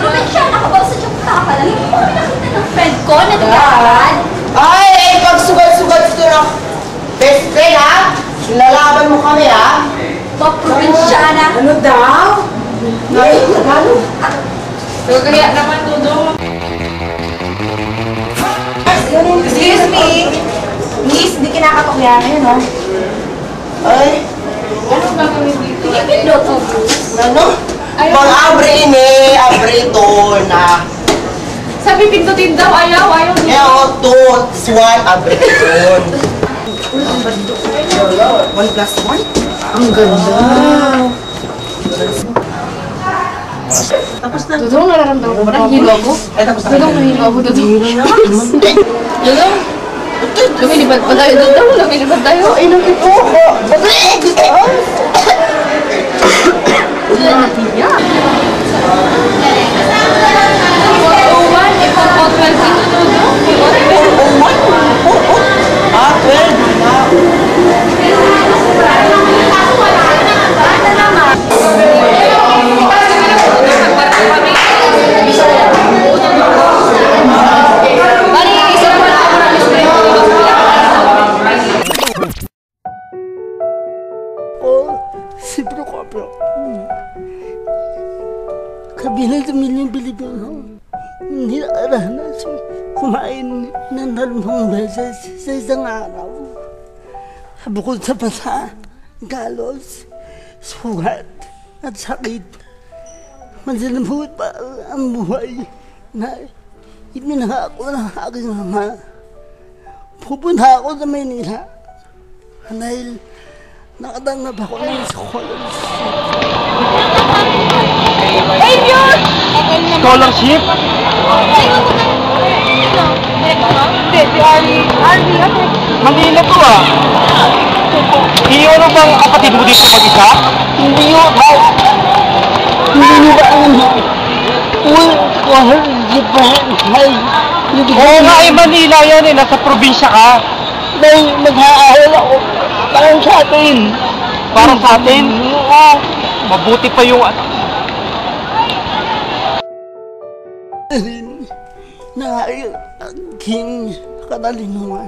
Probinsya, nakabalsa siya punta ka pala. Hindi kami nakita ng friend ko na nagkakaan. Ay, ay, pag sugat-sugat ito ng best friend, ha? Lalaban mo kami, ha? Mga probinsyana. Ano daw? Ay, Tagalog. Kaya naman, Dudong. Excuse me. Miss, hindi kinakatok yan. Ayun, no? Ay, Ano ba kami dito? Hindi pindot. ano? Pag abre ini, abre to na. Sabi pindutin daw, ayaw, ayaw. Ako to, this one, abre to. One plus one? Ang ganda. Tapos na. Dudong, nararamdaman ko ba? Nahihigo ako? Ay, tapos na. Dudong, nahihigo ako, Dudong. Dudong, lumilipad pa tayo, Dudong. Lumilipad tayo. Ay, nakito ko. One, Kabilang sa milyong Pilipino, hindi nakaranas kumain ng dalawang beses sa isang araw. Bukod sa pasa, galos, sugat, at sakit. Masalamut pa ang buhay na ipinangako ng aking ama. Pupunta ako sa Maynila dahil nakatanggap ako ng scholarship. Scholarship? Manila to ah. Iyo ano bang kapatid mo dito mag-isa? Hindi nyo ba? Hindi nyo ba ang full scholarship pa Oo nga eh, Manila yan eh. Nasa probinsya ka. dahil mag-aaral ako parang sa atin. Para sa atin. Oo. Mabuti pa yung Rin na aking katalinuhan.